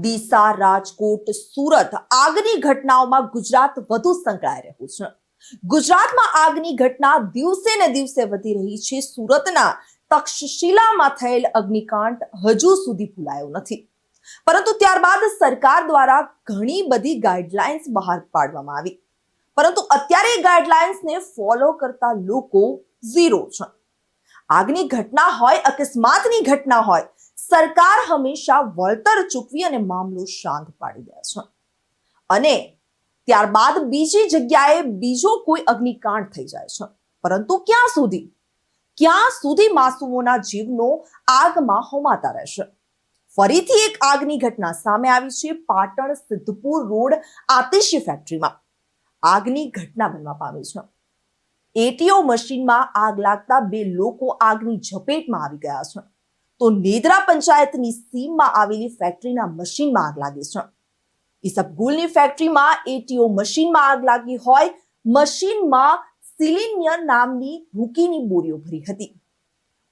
ડીસા રાજકોટ, સુરત આગની ઘટનાઓમાં ગુજરાત વધુ સંકળાઈ રહ્યું છે. ગુજરાતમાં આગની ઘટના દિવસે ને દિવસે વધી રહી છે. સુરતના તક્ષશિલામાં થયેલ અગ્નિકાંડ હજુ સુધી ભૂલાયો નથી. પરંતુ ત્યારબાદ સરકાર દ્વારા ઘણી બધી ગાઈડલાઇન્સ બહાર પાડવામાં આવી. પરંતુ અત્યારે ગાઈડલાઇન્સને ફોલો કરતા લોકો ઝીરો છે. આગની ઘટના હોય, અકસ્માતની ઘટના હોય સરકાર હંમેશા વળતર ચૂકવી અને મામલો શાંત પાડી દે છે. અને ત્યારબાદ બીજી જગ્યાએ બીજો કોઈ અગ્નિકાંડ થઈ જાય છે. પરંતુ ક્યાં સુધી? ક્યાં સુધી માસૂમોના જીવનો આગમાં હોમાતા રહેશે? ફરીથી એક આગની ઘટના સામે આવી છે પાટણ સિદ્ધપુર રોડ આતિશી ફેક્ટરીમાં. આગની ઘટના બનવા પામી છે. એટીઓ મશીનમાં આગ લાગતા બે લોકો આગની ઝપેટમાં આવી ગયા છે. તો નેદરા પંચાયતની સીમમાં આવેલી ફેક્ટરીના મશીનમાં આગ લાગી છે. ઈસબગુલની ફેક્ટરીમાં એટીઓ મશીનમાં આગ લાગી હોય, મશીનમાં સિલિનિયર નામની ભૂકીની બોરીઓ ભરી હતી.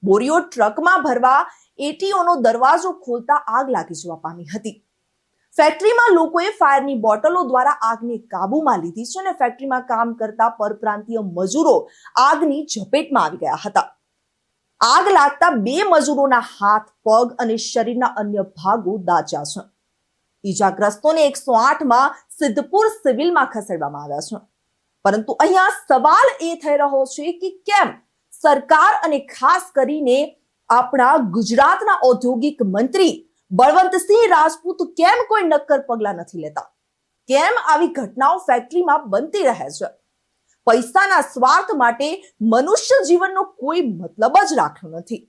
બોરીઓ ટ્રકમાં ભરવા એટીઓનો દરવાજો ખોલતા આગ લાગી જવા પામી હતી. ફેક્ટરીમાં લોકોએ ફાયરની બોટલો દ્વારા આગને કાબૂમાં લીધી છે અને ફેક્ટરીમાં કામ કરતા પરપ્રાંતીય મજૂરો આગની ઝપેટમાં આવી ગયા હતા. આગ લાગતા બે મજૂરોના હાથ પગ અને શરીરના અન્ય ભાગો દાચ્યા છે. ઈજાગ્રસ્તોને એકસો આઠમાં સિદ્ધપુર સિવિલમાં ખસેડવામાં આવ્યા છે. પરંતુ અહીંયા સવાલ એ થઈ રહ્યો છે કે કેમ સરકાર અને ખાસ કરીને આપણા ગુજરાતના ઔદ્યોગિક મંત્રી બળવંતસિંહ રાજપૂત કેમ કોઈ નક્કર પગલા નથી લેતા? કેમ આવી ઘટનાઓ ફેક્ટરીમાં બનતી રહે છે? પૈસાના સ્વાર્થ માટે મનુષ્ય જીવનનો કોઈ મતલબ જ રાખ્યો નથી.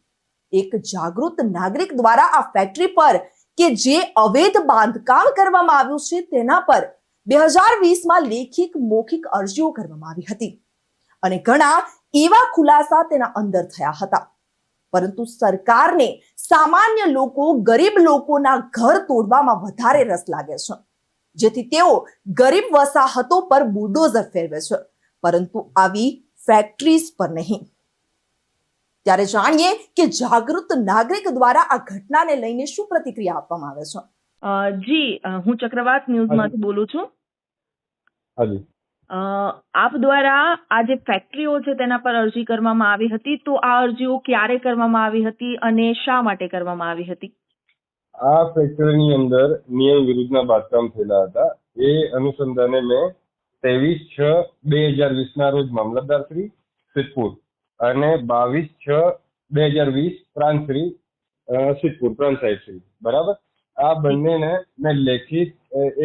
એક જાગૃત નાગરિક દ્વારા આ ફેક્ટરી પર કે જે અવૈધ બાંધકામ કરવામાં આવ્યું છે તેના પર બે હજાર વીસમાં લેખિત મૌખિક અરજીઓ કરવામાં આવી હતી. અને ઘણા એવા ખુલાસા તેના અંદર થયા હતા. પરંતુ સરકારને સામાન્ય લોકો ગરીબ લોકોના ઘર તોડવામાં વધારે રસ લાગે છે. જેથી તેઓ ગરીબ વસાહતો પર બુલડોઝર ફેરવે છે. પરંતુ આવી ફેક્ટરીઝ પર નહીં. ત્યારે જાણીએ કે જાગૃત નાગરિક દ્વારા આ ઘટનાને લઈને શું પ્રતિક્રિયા આપવામાં આવે છે? જી હું ચક્રવાત ન્યૂઝમાંથી બોલું છું. અ, આપ દ્વારા આ જે ફેક્ટરીઓ છે તેના પર અરજી કરવામાં આવી હતી તો આ અરજીઓ ક્યારે કરવામાં આવી હતી અને શા માટે કરવામાં આવી હતી? આ ફેક્ટરીની અંદર નિયમ વિરુદ્ધના બાંધકામ થયેલા હતા. એ અનુસંધાને મેં ત્રેવીસ છ, બે હજાર વીસના રોજ મામલતદાર શ્રી, સિદ્ધપુર. અને બાવીસ છ, બે હજાર વીસ, પ્રાંત શ્રી સિદ્ધપુર, પ્રાંત સાહેબ શ્રી. બરાબર? આ બંનેને મેં લેખિત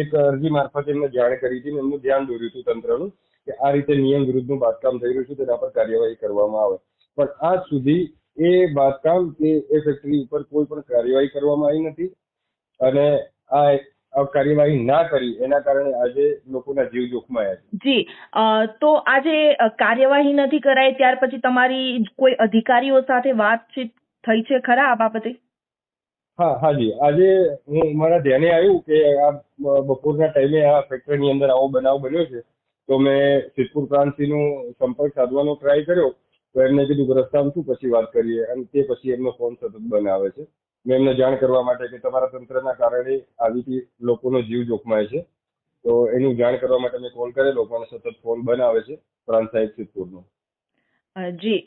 એક અરજી મારફતે એમને જાણ કરી હતી એમનું ધ્યાન દોર્યું હતું તંત્રનું કે આ રીતે નિયમ વિરુદ્ધનું બાંધકામ થઈ રહ્યું છે, તેના પર કાર્યવાહી કરવામાં આવે. પણ આજ સુધી એ બાંધકામ કે એ ફેક્ટરી ઉપર કોઈ પણ કાર્યવાહી કરવામાં આવી નથી. અને આ કાર્યવાહી ના કરી એના કારણે આજે લોકોના જીવ જોખમાયા છે. જી તો આજે કાર્યવાહી નથી કરાઈ ત્યાર પછી તમારી કોઈ અધિકારીઓ સાથે વાતચીત થઈ છે ખરા આ બાબતે? હા હાજી આજે હું મારા ધ્યાને આવ્યું કે આ બપોરના ટાઈમે આ ફેક્ટરીની અંદર આવો બનાવ બન્યો છે. તો મેં સિદ્ધપુર પ્રાંતિનો સંપર્ક સાધવાનો ટ્રાય કર્યો. તો એમને કીધું કે રસ્તામાં શું પછી વાત કરીએ? અને તે પછી એમનો ફોન સતત બનાવે છે. મેં એમને જાણ કરવા માટે કે તમારા તંત્રના કારણે આવી લોકોનો જીવ જોખમાય છે. તો એનું જાણ કરવા માટે મેં કોલ કરેલો પણ સતત ફોન બંધ આવે છે પ્રાંત સાહેબ સિદ્ધપુરનો. જી.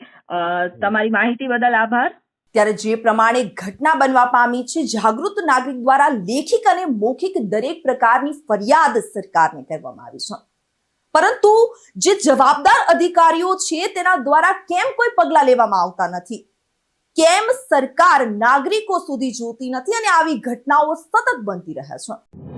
તમારી માહિતી બદલ આભાર. ત્યારે જે પ્રમાણે ઘટના બનવા પામી છે જાગૃત નાગરિક દ્વારા લેખિક અને મૌખિક દરેક પ્રકારની ફરિયાદ સરકારને કરવામાં આવી છે. પરંતુ જે જવાબદાર અધિકારીઓ છે તેના દ્વારા કેમ કોઈ પગલા લેવામાં આવતા નથી? કેમ સરકાર નાગરિકો સુધી જોતી નથી અને આવી ઘટનાઓ સતત બનતી રહે છે.